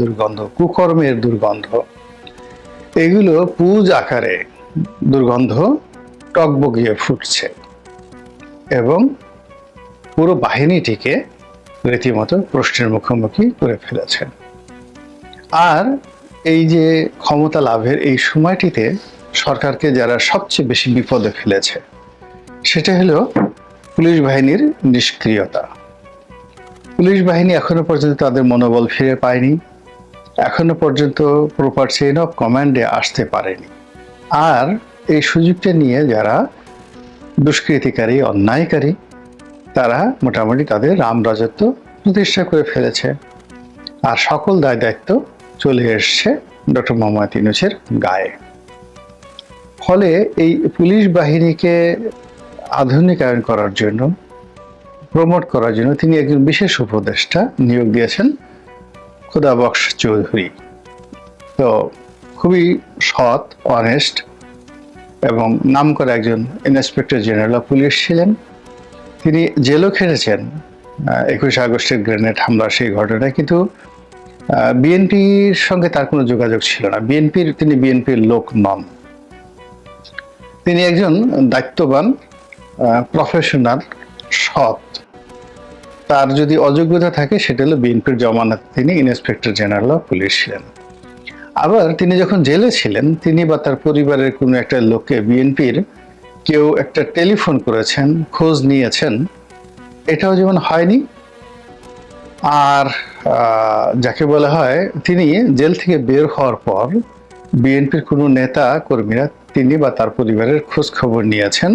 দুর্গন্ধ, কুকর্মের দুর্গন্ধ। এগুলো পুজ আকারে দুর্গন্ধ টকবগিয়ে ফুটছে এবং পুরো বাহিনীটিকে রীতিমতো প্রশ্নের মুখোমুখি করে ফেলেছেন আর এই যে ক্ষমতা লাভের এই সময়টিতে সরকারকে যারা সবচেয়ে বেশি বিপদে ফেলেছে, সেটা হলো পুলিশ বাহিনীর নিষ্ক্রিয়তা। পুলিশ বাহিনী এখনও পর্যন্ত তাদের মনোবল ফিরে পায়নি। এখনও পর্যন্ত প্রপার চেইন অফ কমান্ডে আসতে পারেনি। আর এই সুযোগটা নিয়ে যারা দুষ্কৃতিকারী, অন্যায়কারী, তারা মোটামুটি তাদের রাম রাজত্ব প্রতিষ্ঠা করে ফেলেছে। আর সকল দায় দায়িত্ব চলে এসছে ডক্টর মোহাম্মদ ইউনুসের গায়ে। ফলে এই পুলিশ বাহিনীকে আধুনিকায়ন করার জন্য প্রমোট করার জন্য তিনি একজন বিশেষ উপদেষ্টা নিয়োগ দিয়েছেন খুদাবক্স চৌধুরী। তো খুবই সৎ অনেস্ট এবং নাম করা একজন ইন্সপেক্টর জেনারেল অফ পুলিশ ছিলেন। তিনি জেলও খেটেছেন একুশে আগস্টের গ্রেনেড হামলা সেই ঘটনায়, কিন্তু বিএনপির সঙ্গে তার কোনো যোগাযোগ ছিল না। বিএনপির, তিনি বিএনপির লোক নন। তিনি একজন দায়িত্ববান প্রফেশনাল সৎ। তার যদি অযোগ্যতা থাকে, সেটা হলো বিএনপির জমানাত। তিনি ইন্সপেক্টর জেনারেল অফ পুলিশ ছিলেন। আবার তিনি যখন জেলে ছিলেন, তিনি বা তার পরিবারের কোনো একটা লোককে বিএনপির কেউ একটা টেলিফোন করেছেন, খোঁজ নিয়েছেন, এটাও যেমন হয়নি, আর যাকে বলা হয়, তিনি জেল থেকে বের হওয়ার পর বিএনপির কোনো নেতা কর্মীরা তিনি বা তার পরিবারের খোঁজ খবর নিয়েছেন,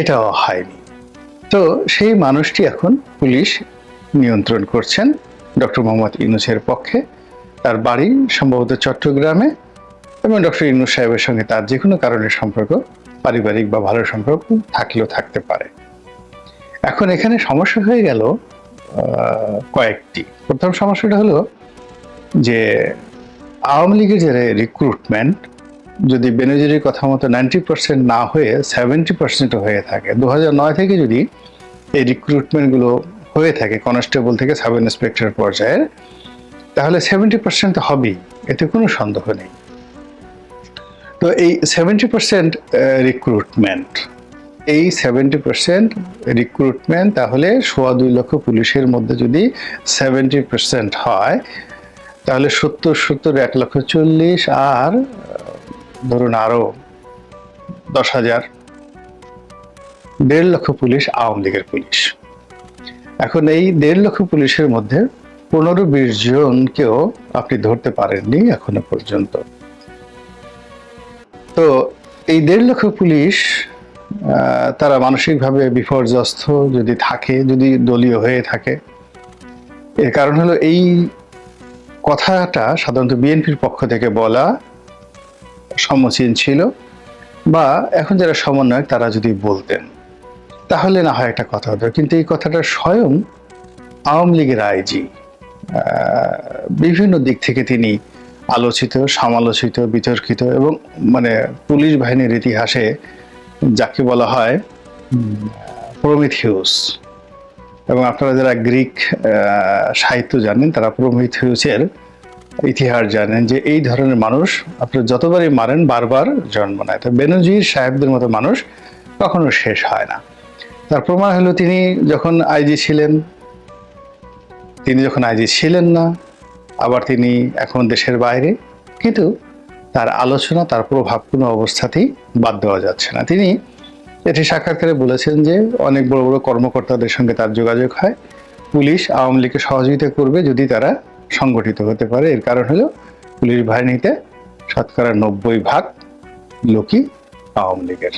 এটাও হয়নি। তো সেই মানুষটি এখন পুলিশ নিয়ন্ত্রণ করছেন ডক্টর মোহাম্মদ ইউনুসের পক্ষে। তার বাড়ি সম্ভবত চট্টগ্রামে এবং ডক্টর ইউনুস সাহেবের সঙ্গে তার যে কোনো কারণে সম্পর্ক, পারিবারিক বা ভালো সম্পর্ক থাকলেও থাকতে পারে। এখন এখানে সমস্যা হয়ে গেল কয়েকটি। প্রথম সমস্যাটা হলো যে আওয়ামী লীগের যে রিক্রুটমেন্ট যদি বেনজিরের কথা মতো নাইনটি পার্সেন্ট না হয়ে সেভেন্টি পার্সেন্ট হয়ে থাকে দু নয় থেকে যদি এই রিক্রুটমেন্টগুলো হয়ে থাকে কনস্টেবল থেকে সাব ইন্সপেক্টর পর্যায়ের তাহলে সেভেন্টি পার্সেন্ট হবেই, এতে কোনো সন্দেহ নেই। তো এই সেভেন্টি পার্সেন্ট রিক্রুটমেন্ট এই সেভেন্টি পার্সেন্ট রিক্রুটমেন্ট তাহলে সোয়া দুই লক্ষ পুলিশের মধ্যে যদি সেভেন্টি পার্সেন্ট হয়, তাহলে সত্তর সত্তর, এক লক্ষ চল্লিশ আর ধরুন আরও দশ হাজার। দেড় লক্ষ পুলিশ, আওয়ামী লীগের পুলিশ। এখন এই দেড় লক্ষ পুলিশের মধ্যে পনেরো বিশ জনকেও আপনি ধরতে পারেননি এখনও পর্যন্ত। তো এই দেড় লক্ষ পুলিশ তারা মানসিকভাবে বিপর্যস্ত যদি থাকে, যদি দলীয় হয়ে থাকে। এর কারণ হলো এই কথাটা সাধারণত বিএনপির পক্ষ থেকে বলা সমচীন ছিল বা এখন যারা সমন্বয়ক তারা যদি বলতেন, তাহলে না হয় একটা কথা হতো। কিন্তু এই কথাটা স্বয়ং আওয়ামী লীগের আইজি বিভিন্ন দিক থেকে তিনি আলোচিত, সমালোচিত, বিতর্কিত এবং মানে পুলিশ বাহিনীর ইতিহাসে যাকে বলা হয় প্রমিথিউস এবং আপনারা যারা গ্রিক সাহিত্য জানেন তারা প্রমিথিউসের ইতিহাস জানেন যে এই ধরনের মানুষ আপনি যতবারই মারেন বারবার জন্ম নেয়। তো বেনজির সাহেবদের মতো মানুষ কখনো শেষ হয় না। তার প্রমাণ হলো তিনি যখন আইজি ছিলেন, তিনি যখন আইজি ছিলেন না, আবার তিনি এখন দেশের বাইরে। কিন্তু তার আলোচনা, তার প্রভাব কোনো অবস্থাতেই বাদ দেওয়া যাচ্ছে না। তিনি এটি সাক্ষাৎকারে বলেছেন যে অনেক বড় বড় কর্মকর্তাদের সঙ্গে তার যোগাযোগ হয়। পুলিশ আওয়ামী লীগকে সহযোগিতা করবে যদি তারা সংগঠিত হতে পারে। এর কারণ হলো পুলিশ বাহিনীতে শতকরা নব্বই ভাগ লোকই আওয়ামী লীগের।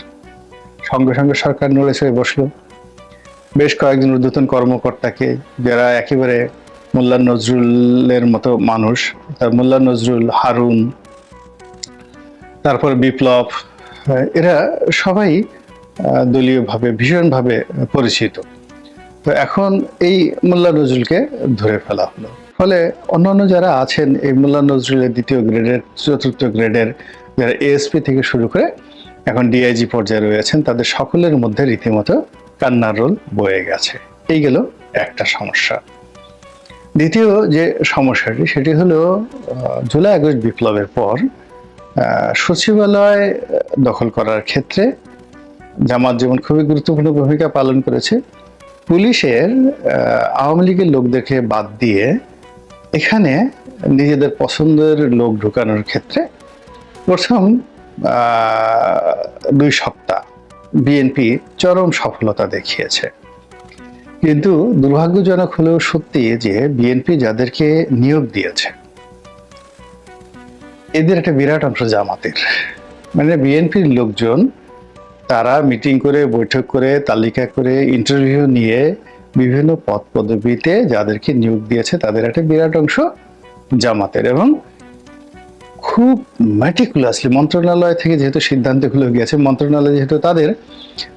সঙ্গে সঙ্গে সরকার নড়ে চড়ে বসল। বেশ কয়েকজন ঊর্ধ্বতন কর্মকর্তাকে, যারা একেবারে মোল্লা নজরুলের মতো মানুষ, তার মোল্লা নজরুল, হারুন, তারপর বিপ্লব, এরা সবাই দলীয়ভাবে, ভীষণভাবে পরিচিত। তো এখন এই মোল্লা নজরুলকে ধরে ফেলা হলো। ফলে অন্যান্য যারা আছেন এই মোল্লা নজরুলের দ্বিতীয় গ্রেডের, চতুর্থ গ্রেডের যারা এএসপি থেকে শুরু করে এখন ডিআইজি পর্যায়ে রয়েছেন তাদের সকলের মধ্যে রীতিমতো কান্নার রোল বয়ে গেছে। এই গেল একটা সমস্যা। দ্বিতীয় যে সমস্যাটি, সেটি হলো জুলাই আগস্ট বিপ্লবের পর সচিবালয় দখল করার ক্ষেত্রে জামাত যেমন খুবই গুরুত্বপূর্ণ ভূমিকা পালন করেছে। পুলিশের আওয়ামী লীগের লোকদেরকে বাদ দিয়ে এখানে নিজেদের পছন্দের লোক ঢুকানোর ক্ষেত্রে প্রথম দুই সপ্তাহ বিএনপি চরম সফলতা দেখিয়েছে। কিন্তু দুর্ভাগ্যজনক হলেও সত্যি যে বিএনপি যাদেরকে নিয়োগ দিয়েছে, এদের একটা বিরাট অংশ জামাতের। মানে বিএনপির লোকজন তারা মিটিং করে, বৈঠক করে, তালিকা করে, ইন্টারভিউ নিয়ে বিভিন্ন পদ পদবিতে যাদেরকে নিয়োগ দিয়েছে তাদের একটা বিরাট অংশ জামাতের এবং খুব ম্যাটিকুলাসলি মন্ত্রণালয় থেকে যেহেতু সিদ্ধান্তগুলো গিয়েছে, মন্ত্রণালয় যেহেতু তাদের,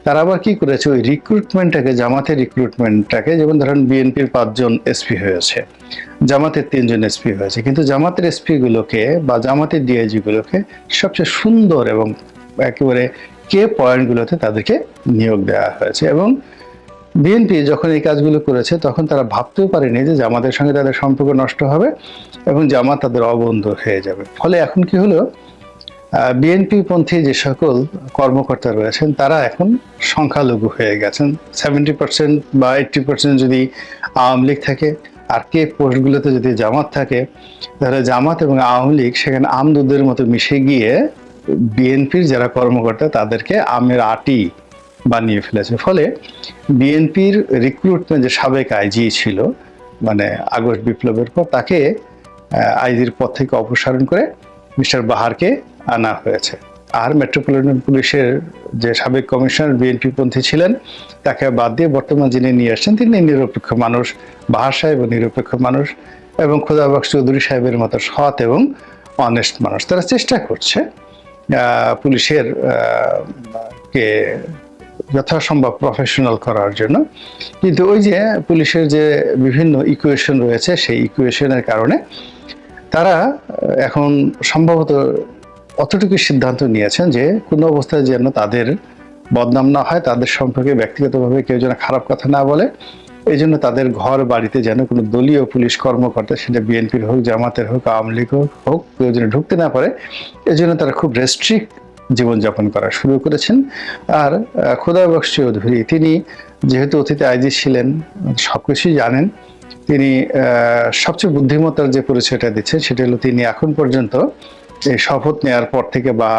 তারা আবার কি করেছে? ওই রিক্রুটমেন্টটাকে জামাতের রিক্রুটমেন্টটাকে যেমন ধরেন বিএনপির পাঁচজন এসপি হয়েছে, জামাতের তিনজন এসপি হয়েছে, কিন্তু জামাতের এসপি গুলোকে বা জামাতের ডিআইজি গুলোকে সবচেয়ে সুন্দর এবং একেবারে কে পয়েন্টগুলোতে তাদেরকে নিয়োগ দেওয়া হয়েছে এবং বিএনপি যখন এই কাজগুলো করেছে, তখন তারা ভাবতেও পারেনি যে জামাতের সঙ্গে তাদের সম্পর্ক নষ্ট হবে এবং জামাত তাদের অবন্ধ হয়ে যাবে। ফলে এখন কি হলো? বিএনপি পন্থী যে সকল কর্মকর্তা রয়েছেন, তারা এখন সংখ্যালঘু হয়ে গেছেন। সেভেন্টি পার্সেন্ট বা এইট্টি পার্সেন্ট যদি আওয়ামী লীগ থাকে, আর কে পোস্টগুলোতে যদি জামাত থাকে, তাহলে জামাত এবং আওয়ামী লীগ সেখানে আম দুধের মতো মিশে গিয়ে বিএনপির যারা কর্মকর্তা, তাদেরকে আমের আটি বানিয়ে ফেলেছে। ফলে বিএনপির রিক্রুটমেন্ট যে সাবেক আইজি ছিল মানে আগস্ট বিপ্লবের পর তাকে আইজির পদ থেকে অপসারণ করে মিস্টার বাহারকে আনা হয়েছে। আর মেট্রোপলিটন পুলিশের যে সাবেক কমিশনার, বিএনপি পন্থী ছিলেন, তাকে বাদ দিয়ে বর্তমান যিনি নিয়ে আসছেন, তিনি নিরপেক্ষ মানুষ, বাহার সাহেব নিরপেক্ষ মানুষ এবং খোদাবাক্স চৌধুরী সাহেবের মতো সৎ এবং অনেস্ট মানুষ। তারা চেষ্টা করছে পুলিশের কে যথাসম্ভব প্রফেশনাল করার জন্য। কিন্তু ওই যে পুলিশের যে বিভিন্ন ইকুয়েশন রয়েছে, সেই ইকুয়েশনের কারণে তারা এখন সম্ভবত অতটুকু সিদ্ধান্ত নিয়েছেন যে কোনো অবস্থায় যেন তাদের বদনাম না হয়, তাদের সম্পর্কে ব্যক্তিগতভাবে কেউ যেন খারাপ কথা না বলে। এই জন্য তাদের ঘর বাড়িতে যেন কোনো দলীয় পুলিশ কর্মকর্তা, সেটা বিএনপির হোক, জামাতের হোক, আওয়ামী লীগ হোক হোক কেউ যেন ঢুকতে না পারে এই জন্য তারা খুব রেস্ট্রিক্ট জীবনযাপন করা শুরু করেছেন। আর খোদা বক্স চৌধুরী, তিনি যেহেতু অতীতে আইজি ছিলেন সবকিছুই জানেন, তিনি সবচেয়ে বুদ্ধিমত্তার যে পরিচয়টা দিচ্ছেন, সেটা হলো তিনি এখন পর্যন্ত এই শপথ নেওয়ার পর থেকে বা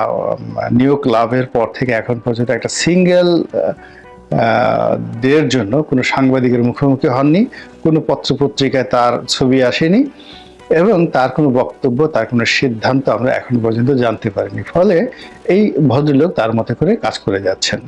নিয়োগ লাভের পর থেকে এখন পর্যন্ত একটা সিঙ্গেল দের জন্য কোনো সাংবাদিকের মুখোমুখি হননি, কোনো পত্রপত্রিকায় তার ছবি আসেনি। এবং তার কোনো বক্তব্য, তার কোনো সিদ্ধান্ত আমরা এখন পর্যন্ত জানতে পারিনি। ফলে এই ভদ্রলোক তার মতে করে কাজ করে যাচ্ছেন।